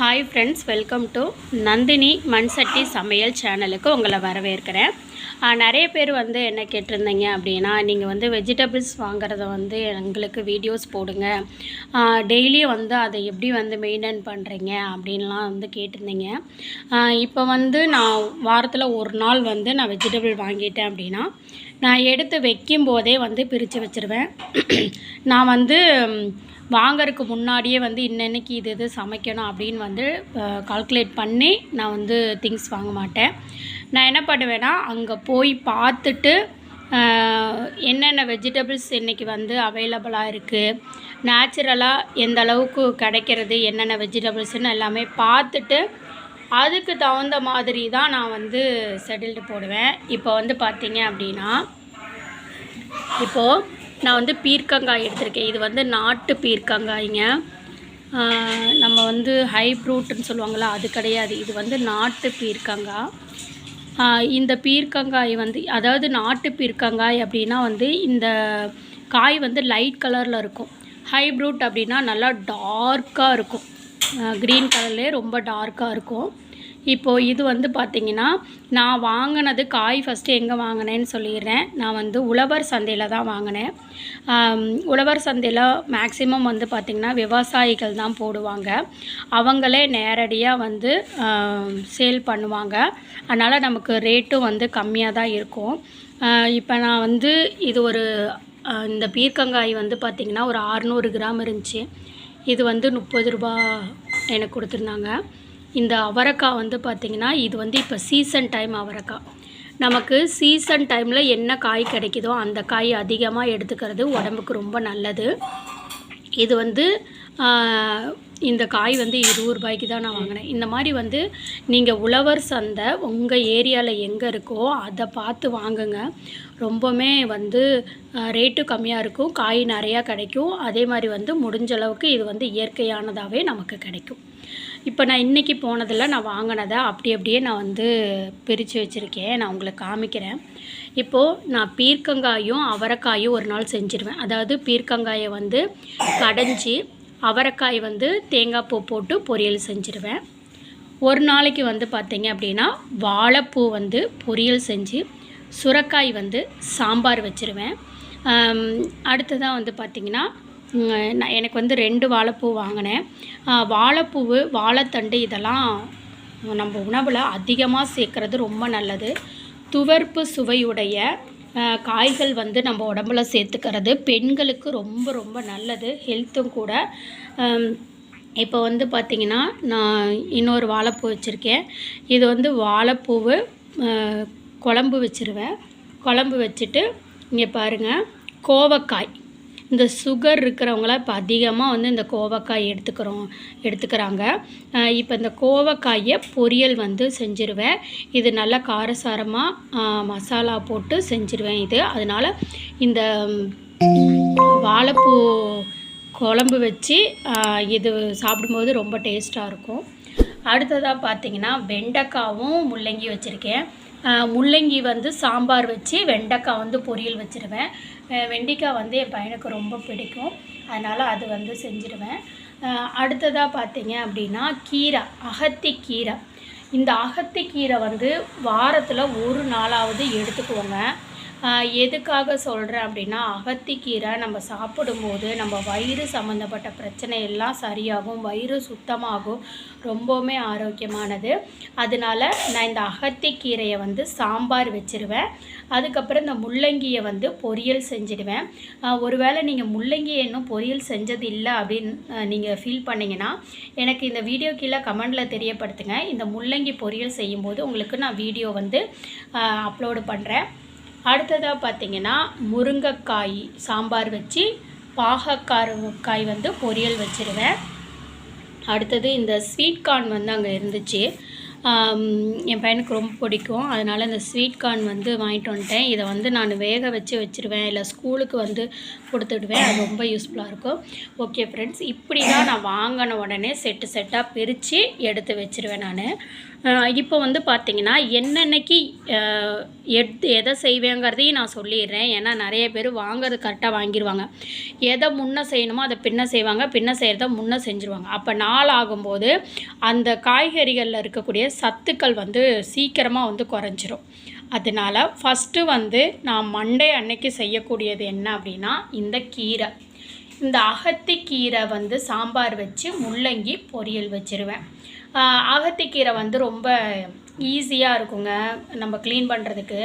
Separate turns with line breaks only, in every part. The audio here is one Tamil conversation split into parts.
Hi friends welcome to Nandhini மண்சட்டி சமையல் சேனலுக்கு உங்களை வரவேற்கிறேன். நிறைய பேர் வந்து என்ன கேட்டிருந்தீங்க அப்படின்னா நீங்கள் வந்து வெஜிடபிள்ஸ் வாங்குறத வந்து எங்களுக்கு வீடியோஸ் போடுங்க. டெய்லியும் வந்து அதை எப்படி வந்து மெயின்டைன் பண்ணுறீங்க அப்படின்லாம் வந்து கேட்டிருந்தீங்க. இப்போ வந்து நான் வாரத்தில் ஒரு நாள் வந்து நான் வெஜிடபிள் வாங்கிட்டேன் அப்படின்னா நான் எடுத்து வைக்கும் போதே வந்து பிரித்து வச்சுருவேன். நான் வந்து வாங்கறதுக்கு முன்னாடியே வந்து இன்னன்னைக்கு இது இது சமைக்கணும் அப்படின்னு வந்து கால்குலேட் பண்ணி நான் வந்து திங்ஸ் வாங்க மாட்டேன். நான் என்ன பண்ணுவேன்னா அங்கே போய் பார்த்துட்டு என்னென்ன வெஜிடபிள்ஸ் இன்றைக்கி வந்து அவைலபிளாக இருக்குது நேச்சுரலாக எந்த அளவுக்கு கிடைக்கிறது என்னென்ன வெஜிடபிள்ஸ்னு எல்லாமே பார்த்துட்டு அதுக்கு தகுந்த மாதிரி தான் நான் வந்து செட்டில்டு போடுவேன். இப்போ வந்து பார்த்தீங்க அப்படின்னா இப்போது நான் வந்து பீர்க்கங்காய் எடுத்திருக்கேன். இது வந்து நாட்டு பீர்க்கங்காய்ங்க. நம்ம வந்து ஹைப்ரூட்னு சொல்லுவாங்களா அது கிடையாது. இது வந்து நாட்டு பீர்க்கங்காய். இந்த பீர்க்கங்காய் வந்து அதாவது நாட்டு பீர்க்கங்காய் அப்படின்னா வந்து இந்த காய் வந்து லைட் கலரில் இருக்கும். ஹைப்ரூட் அப்படின்னா நல்லா டார்க்காக இருக்கும். க்ரீன் கலர்லேயே ரொம்ப டார்க்காக இருக்கும். இப்போது இது வந்து பார்த்திங்கன்னா நான் வாங்கினது காய் ஃபஸ்ட்டு எங்கே வாங்கினேன்னு சொல்லிடுறேன். நான் வந்து உழவர் சந்தையில் தான் வாங்கினேன். உழவர் சந்தையில் மேக்ஸிமம் வந்து பார்த்திங்கன்னா விவசாயிகள் தான் போடுவாங்க. அவங்களே நேரடியாக வந்து சேல் பண்ணுவாங்க. அதனால் நமக்கு ரேட்டும் வந்து கம்மியாக தான் இருக்கும். இப்போ நான் வந்து இது ஒரு இந்த பீர்க்கங்காய் வந்து பார்த்திங்கன்னா ஒரு அறநூறு கிராம் இருந்துச்சு. இது வந்து முப்பது ரூபா எனக்கு கொடுத்துருந்தாங்க. இந்த அவரைக்காய் வந்து பார்த்திங்கன்னா இது வந்து இப்போ சீசன் டைம் அவரைக்காய். நமக்கு சீசன் டைமில் என்ன காய் கிடைக்குதோ அந்த காய் அதிகமாக எடுத்துக்கிறது உடம்புக்கு ரொம்ப நல்லது. இது வந்து இந்த காய் வந்து இருபது ரூபாய்க்கு தான் நான் வாங்கினேன். இந்த மாதிரி வந்து நீங்கள் உழவர் சந்தை உங்கள் ஏரியாவில் எங்கே இருக்கோ அதை பார்த்து வாங்குங்க. ரொம்பவுமே வந்து ரேட்டு கம்மியாக இருக்கும். காய் நிறையா கிடைக்கும். அதே மாதிரி வந்து முடிஞ்ச அளவுக்கு இது வந்து இயற்கையானதாகவே நமக்கு கிடைக்கும். இப்போ நான் இன்றைக்கி போனதில் நான் வாங்கினதை அப்படி அப்படியே நான் வந்து பிரித்து வச்சுருக்கேன். நான் உங்களுக்கு காமிக்கிறேன். இப்போது நான் பீர்க்கங்காயும் அவரைக்காயும் ஒரு நாள் செஞ்சுருவேன். அதாவது பீர்க்கங்காயை வந்து கடைஞ்சி அவரைக்காய் வந்து தேங்காய் பூ போட்டு பொரியல் செஞ்சுருவேன். ஒரு நாளைக்கு வந்து பார்த்தீங்க அப்படின்னா வாழைப்பூ வந்து பொரியல் செஞ்சு சுரக்காய் வந்து சாம்பார் வச்சுருவேன். அடுத்ததாக வந்து பார்த்திங்கன்னா நான் எனக்கு வந்து ரெண்டு வாழைப்பூ வாங்கினேன். வாழைப்பூவு வாழைத்தண்டு இதெல்லாம் நம்ம உணவில் அதிகமாக சேர்க்குறது ரொம்ப நல்லது. துவர்ப்பு சுவையுடைய காய்கள் வந்து நம்ம உடம்புல சேர்த்துக்கிறது பெண்களுக்கு ரொம்ப ரொம்ப நல்லது. ஹெல்த்தும் கூட. இப்போ வந்து பார்த்திங்கன்னா நான் இன்னொரு வாழைப்பூ வச்சுருக்கேன். இது வந்து வாழைப்பூவு குழம்பு வச்சுருவேன். குழம்பு வச்சுட்டு இங்கே பாருங்கள் கோவக்காய். இந்த சுகர் இருக்கிறவங்களாம் இப்போ அதிகமாக வந்து இந்த கோவக்காய் எடுத்துக்கிறோம் எடுத்துக்கிறாங்க. இப்போ இந்த கோவக்காயை பொரியல் வந்து செஞ்சுருவேன். இது நல்லா காரசாரமாக மசாலா போட்டு செஞ்சுருவேன் இது. அதனால் இந்த வாழைப்பூ குழம்பு வச்சு இது சாப்பிடும்போது ரொம்ப டேஸ்ட்டாக இருக்கும். அடுத்ததாக பார்த்தீங்கன்னா வெண்டைக்காவும் முள்ளங்கி வச்சுருக்கேன். முள்ளங்கி வந்து சாம்பார் வச்சு வெண்டைக்காய் வந்து பொரியல் வச்சுருவேன். வெண்டைக்காய் வந்து என் பையனுக்கு ரொம்ப பிடிக்கும். அதனால் அது வந்து செஞ்சுருவேன். அடுத்ததாக பார்த்தீங்க அப்படின்னா கீரை அகத்தி கீரை. இந்த அகத்தி கீரை வந்து வாரத்தில் ஒரு நாளாவது எடுத்துக்குவோங்க. எதுக்காக சொல்கிறேன் அப்படின்னா அகத்திக்கீரை நம்ம சாப்பிடும்போது நம்ம வயிறு சம்மந்தப்பட்ட பிரச்சனை எல்லாம் சரியாகும் வயிறு சுத்தமாகும் ரொம்பவுமே ஆரோக்கியமானது. அதனால நான் இந்த அகத்திக்கீரையை வந்து சாம்பார் வச்சிருவேன். அதுக்கப்புறம் இந்த முள்ளங்கியை வந்து பொரியல் செஞ்சிடுவேன். ஒருவேளை நீங்கள் முள்ளங்கியை இன்னும் பொரியல் செஞ்சது இல்லை அப்படின்னு நீங்கள் ஃபீல் பண்ணிங்கன்னா எனக்கு இந்த வீடியோ கீழே கமெண்டில் தெரியப்படுத்துங்க. இந்த முள்ளங்கி பொரியல் செய்யும்போது உங்களுக்கு நான் வீடியோ வந்து அப்லோடு பண்ணுறேன் அடுத்ததாக பார்த்தீங்கன்னா முருங்கைக்காய் சாம்பார் வச்சு பாகக்கார காய் வந்து பொரியல் வச்சுருவேன். அடுத்தது இந்த ஸ்வீட் கார்ன் வந்து அங்கே இருந்துச்சு. என் பையனுக்கு ரொம்ப பிடிக்கும். அதனால் இந்த ஸ்வீட் கார்ன் வந்து வாங்கிட்டு வந்துட்டேன். இதை வந்து நான் வேக வச்சு வச்சுருவேன். இல்லை ஸ்கூலுக்கு வந்து கொடுத்துடுவேன். அது ரொம்ப யூஸ்ஃபுல்லாக இருக்கும். ஓகே ஃப்ரெண்ட்ஸ் இப்படி தான் நான் வாங்கின உடனே செட்டு செட்டாக பிரித்து எடுத்து வச்சுருவேன் நான். இப்போ வந்து பார்த்தீங்கன்னா என்னென்னக்கு எட் எதை செய்வேங்கிறதையும் நான் சொல்லிடுறேன். ஏன்னா நிறைய பேர் வாங்குறது கரெக்டாக வாங்கிடுவாங்க எதை முன்ன செய்யணுமோ அதை பின்ன செய்வாங்க. பின்ன செய்கிறத முன்ன செஞ்சுருவாங்க. அப்போ நாள் ஆகும்போது அந்த காய்கறிகளில் இருக்கக்கூடிய சத்துக்கள் வந்து சீக்கிரமாக வந்து குறைஞ்சிரும். அதனால ஃபஸ்ட்டு வந்து நான் மண்டே அன்னைக்கு செய்யக்கூடியது என்ன அப்படின்னா இந்த கீரை. இந்த அகத்தி கீரை வந்து சாம்பார் வச்சு முள்ளங்கி பொரியல் வச்சுருவேன். ஆஹ் அகத்திக்கீரை வந்து ரொம்ப ஈஸியாக இருக்குங்க நம்ம க்ளீன் பண்ணுறதுக்கு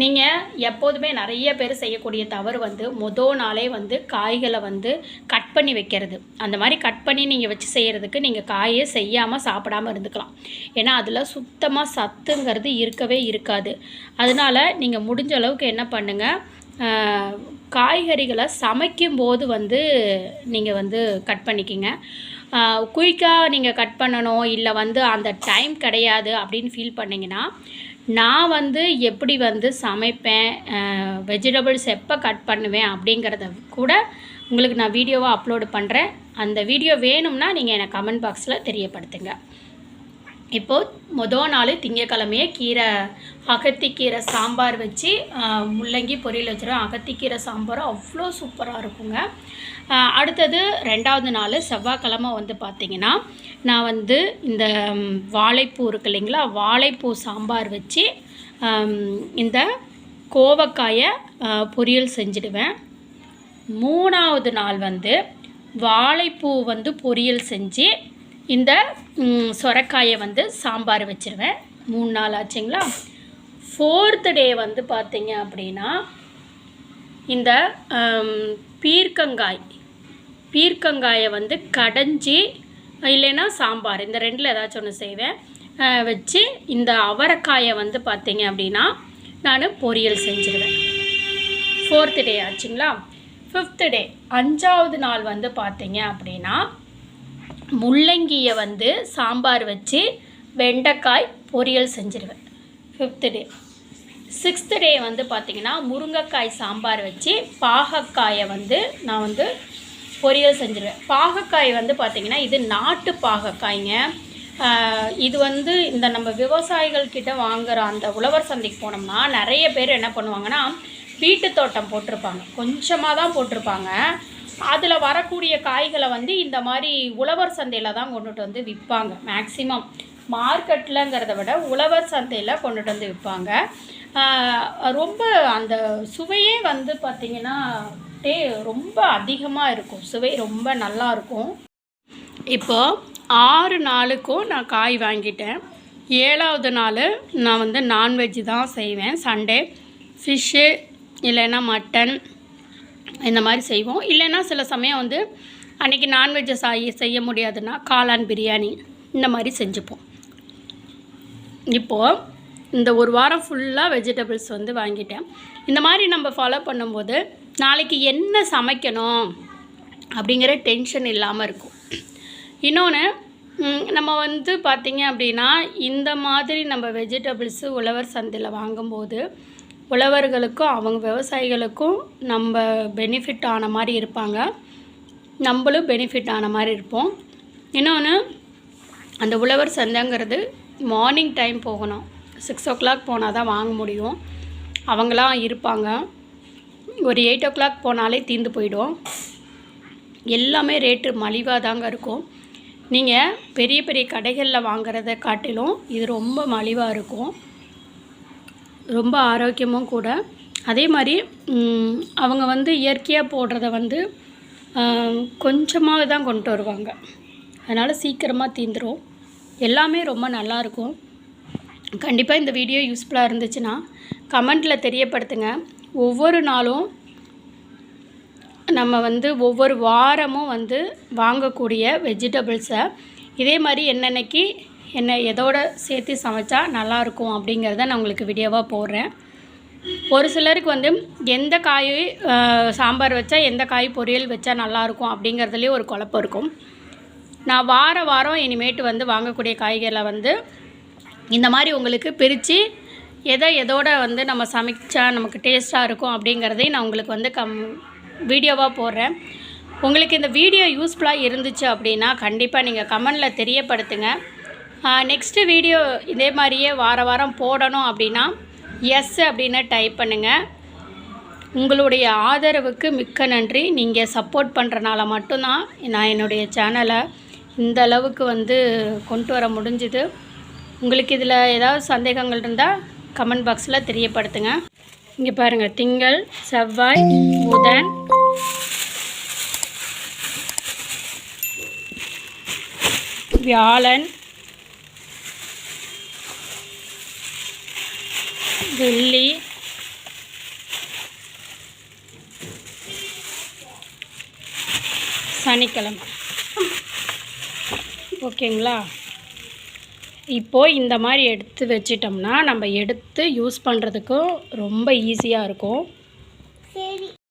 நீங்கள் எப்போதுமே நிறைய பேர் செய்யக்கூடிய தவறு வந்து மொதல் நாளே வந்து காய்களை வந்து கட் பண்ணி வைக்கிறது. அந்த மாதிரி கட் பண்ணி நீங்கள் வச்சு செய்கிறதுக்கு நீங்கள் காயே செய்யாமல் சாப்பிடாம இருந்துக்கலாம். ஏன்னா அதில் சுத்தமாக சத்துங்கிறது இருக்கவே இருக்காது. அதனால நீங்கள் முடிஞ்ச அளவுக்கு என்ன பண்ணுங்கள் காய்கறிகளை சமைக்கும்போது வந்து நீங்கள் வந்து கட் பண்ணிக்கிங்க. குயிக்காக நீங்கள் கட் பண்ணணும் இல்லை வந்து அந்த டைம் கிடையாது அப்படின்னு ஃபீல் பண்ணிங்கன்னா நான் வந்து எப்படி வந்து சமைப்பேன் வெஜிடபிள்ஸ் எப்போ கட் பண்ணுவேன் அப்படிங்கிறத கூட உங்களுக்கு நான் வீடியோவாக அப்லோடு பண்ணுறேன் அந்த வீடியோ வேணும்னா நீங்கள் எனக்கு கமெண்ட் பாக்ஸில் தெரியப்படுத்துங்க. இப்போது மொதல் நாள் திங்கக்கிழமையே கீரை அகத்திக்கீரை சாம்பார் வச்சு முள்ளங்கி பொரியல் வச்சுருவேன் அகத்திக்கீரை சாம்பாரும் அவ்வளோ சூப்பராக இருக்குங்க. அடுத்தது ரெண்டாவது நாள் செவ்வாய்க்கிழமை வந்து பார்த்திங்கன்னா நான் வந்து இந்த வாழைப்பூ இருக்கு இல்லைங்களா? வாழைப்பூ சாம்பார் வச்சு இந்த கோவக்காயை பொரியல் செஞ்சுடுவேன். மூணாவது நாள் வந்து வாழைப்பூ வந்து பொரியல் செஞ்சு இந்த சொரக்காயை வந்து சாம்பார் வச்சுருவேன். மூணு நாள் ஆச்சுங்களா? ஃபோர்த்து டே வந்து பார்த்தீங்க அப்படின்னா இந்த பீர்க்கங்காய் பீர்க்கங்காயை வந்து கடைஞ்சி இல்லைன்னா சாம்பார் இந்த ரெண்டில் ஏதாச்சும் ஒன்று செய்வேன். வச்சு இந்த அவரைக்காயை வந்து பார்த்தீங்க அப்படின்னா நான் பொரியல் செஞ்சுருவேன். ஃபோர்த்து டே ஆச்சுங்களா? ஃபிஃப்த்து டே அஞ்சாவது நாள் வந்து பார்த்தீங்க அப்படின்னா முள்ளங்கியை வந்து சாம்பார் வச்சு வெண்டைக்காய் பொரியல் செஞ்சுருவேன். ஃபிஃப்த்து டே சிக்ஸ்த்து டே வந்து பார்த்திங்கன்னா முருங்கைக்காய் சாம்பார் வச்சு பாகக்காயை வந்து நான் வந்து பொரியல் செஞ்சுருவேன். பாகக்காய் வந்து பார்த்திங்கன்னா இது நாட்டு பாகக்காய்ங்க. இது வந்து இந்த நம்ம விவசாயிகள் கிட்ட வாங்குற அந்த உழவர் சந்தைக்கு போனோம்னா நிறைய பேர் என்ன பண்ணுவாங்கன்னா வீட்டு தோட்டம் போட்டிருப்பாங்க. கொஞ்சமாக தான் போட்டிருப்பாங்க. அதில் வரக்கூடிய காய்களை வந்து இந்த மாதிரி உழவர் சந்தையில் தான் கொண்டுட்டு வந்து விற்பாங்க. மேக்ஸிமம் மார்க்கெட்லங்கிறத விட உழவர் சந்தையில் கொண்டுட்டு வந்து விற்பாங்க. ரொம்ப அந்த சுவையே வந்து பார்த்திங்கன்னா டே ரொம்ப அதிகமாக இருக்கும். சுவை ரொம்ப நல்லா இருக்கும். இப்போ ஆறு நாளுக்கும் நான் காய் வாங்கிட்டேன். ஏழாவது நாள் நான் வந்து நான்வெஜ் தான் செய்வேன். சண்டே ஃபிஷ்ஷு இல்லைன்னா மட்டன் இந்த மாதிரி செய்வோம். இல்லைன்னா சில சமயம் வந்து அன்றைக்கி நான்வெஜ்ஜை சாய் செய்ய முடியாதுன்னா காளான் பிரியாணி இந்த மாதிரி செஞ்சுப்போம். இப்போது இந்த ஒரு வாரம் ஃபுல்லாக வெஜிடபிள்ஸ் வந்து வாங்கிட்டேன். இந்த மாதிரி நம்ம ஃபாலோ பண்ணும்போது நாளைக்கு என்ன சமைக்கணும் அப்படிங்கிற டென்ஷன் இல்லாமல் இருக்கும். இன்னொன்று நம்ம வந்து பார்த்திங்க அப்படின்னா இந்த மாதிரி நம்ம வெஜிடபிள்ஸு உழவர் சந்தையில் வாங்கும்போது உழவர்களுக்கும் அவங்க விவசாயிகளுக்கும் நம்ம பெனிஃபிட் ஆன மாதிரி இருப்பாங்க. நம்மளும் பெனிஃபிட் ஆன மாதிரி இருப்போம். இன்னொன்று அந்த உழவர் சந்தைங்கிறது மார்னிங் டைம் போகணும். சிக்ஸ் ஓ கிளாக் போனால் தான் வாங்க முடியும். அவங்களாம் இருப்பாங்க. ஒரு எயிட் ஓ கிளாக் போனாலே தீர்ந்து போயிடும் எல்லாமே ரேட்டு மலிவாக தாங்க இருக்கும். நீங்கள் பெரிய பெரிய கடைகளில் வாங்குறத காட்டிலும் இது ரொம்ப மலிவாக இருக்கும். ரொம்ப ஆரோக்கியமும் கூட. அதே மாதிரி அவங்க வந்து இயற்கையாக போடுறத வந்து கொஞ்சமாக தான் கொண்டு வருவாங்க. அதனால் சீக்கிரமாக தீந்துரும். எல்லாமே ரொம்ப நல்லாயிருக்கும் கண்டிப்பாக இந்த வீடியோ யூஸ்ஃபுல்லாக இருந்துச்சுன்னா கமெண்ட்டில் தெரியப்படுத்துங்க. ஒவ்வொரு நாளும் நம்ம வந்து ஒவ்வொரு வாரமும் வந்து வாங்கக்கூடிய வெஜிடபிள்ஸை. இதே மாதிரி என்னென்னைக்கு என்ன எதோட சேர்த்து சமைச்சா நல்லாயிருக்கும் அப்படிங்கிறத நான் உங்களுக்கு வீடியோவாக போடுறேன். ஒரு சிலருக்கு வந்து எந்த காய் சாம்பார் வச்சா எந்த காய் பொரியல் வச்சா நல்லாயிருக்கும் அப்படிங்கிறதுலேயே ஒரு குழப்பம் இருக்கும். நான் வார வாரம் இனிமேட்டு வந்து வாங்கக்கூடிய காய்கறிகளை வந்து இந்த மாதிரி உங்களுக்கு பிரித்து எதை எதோட வந்து நம்ம சமைச்சா நமக்கு டேஸ்ட்டாக இருக்கும் அப்படிங்கிறதையும் நான் உங்களுக்கு வந்து கம் வீடியோவாக போடுறேன். உங்களுக்கு இந்த வீடியோ யூஸ்ஃபுல்லாக இருந்துச்சு அப்படின்னா கண்டிப்பாக நீங்கள் கமெண்டில் தெரியப்படுத்துங்க. நெக்ஸ்ட்டு வீடியோ இதே மாதிரியே வார வாரம் போடணும் அப்படின்னா எஸ் அப்படின்னு டைப் பண்ணுங்கள் உங்களுடைய ஆதரவுக்கு மிக்க நன்றி. நீங்கள் சப்போர்ட் பண்ணுறனால மட்டும்தான் நான் என்னுடைய சேனலை இந்த அளவுக்கு வந்து கொண்டு வர முடிஞ்சுது. உங்களுக்கு இதில் ஏதாவது சந்தேகங்கள் இருந்தால் கமெண்ட் பாக்ஸில் தெரியப்படுத்துங்க. இங்கே பாருங்கள் திங்கள் செவ்வாய் புதன். வியாழன். வெள்ளி சனிக்கிழமை. ஓகேங்களா? இப்போது இந்த மாதிரி எடுத்து வச்சிட்டோம்னா நம்ம எடுத்து யூஸ் பண்ணுறதுக்கும் ரொம்ப ஈஸியாக இருக்கும்.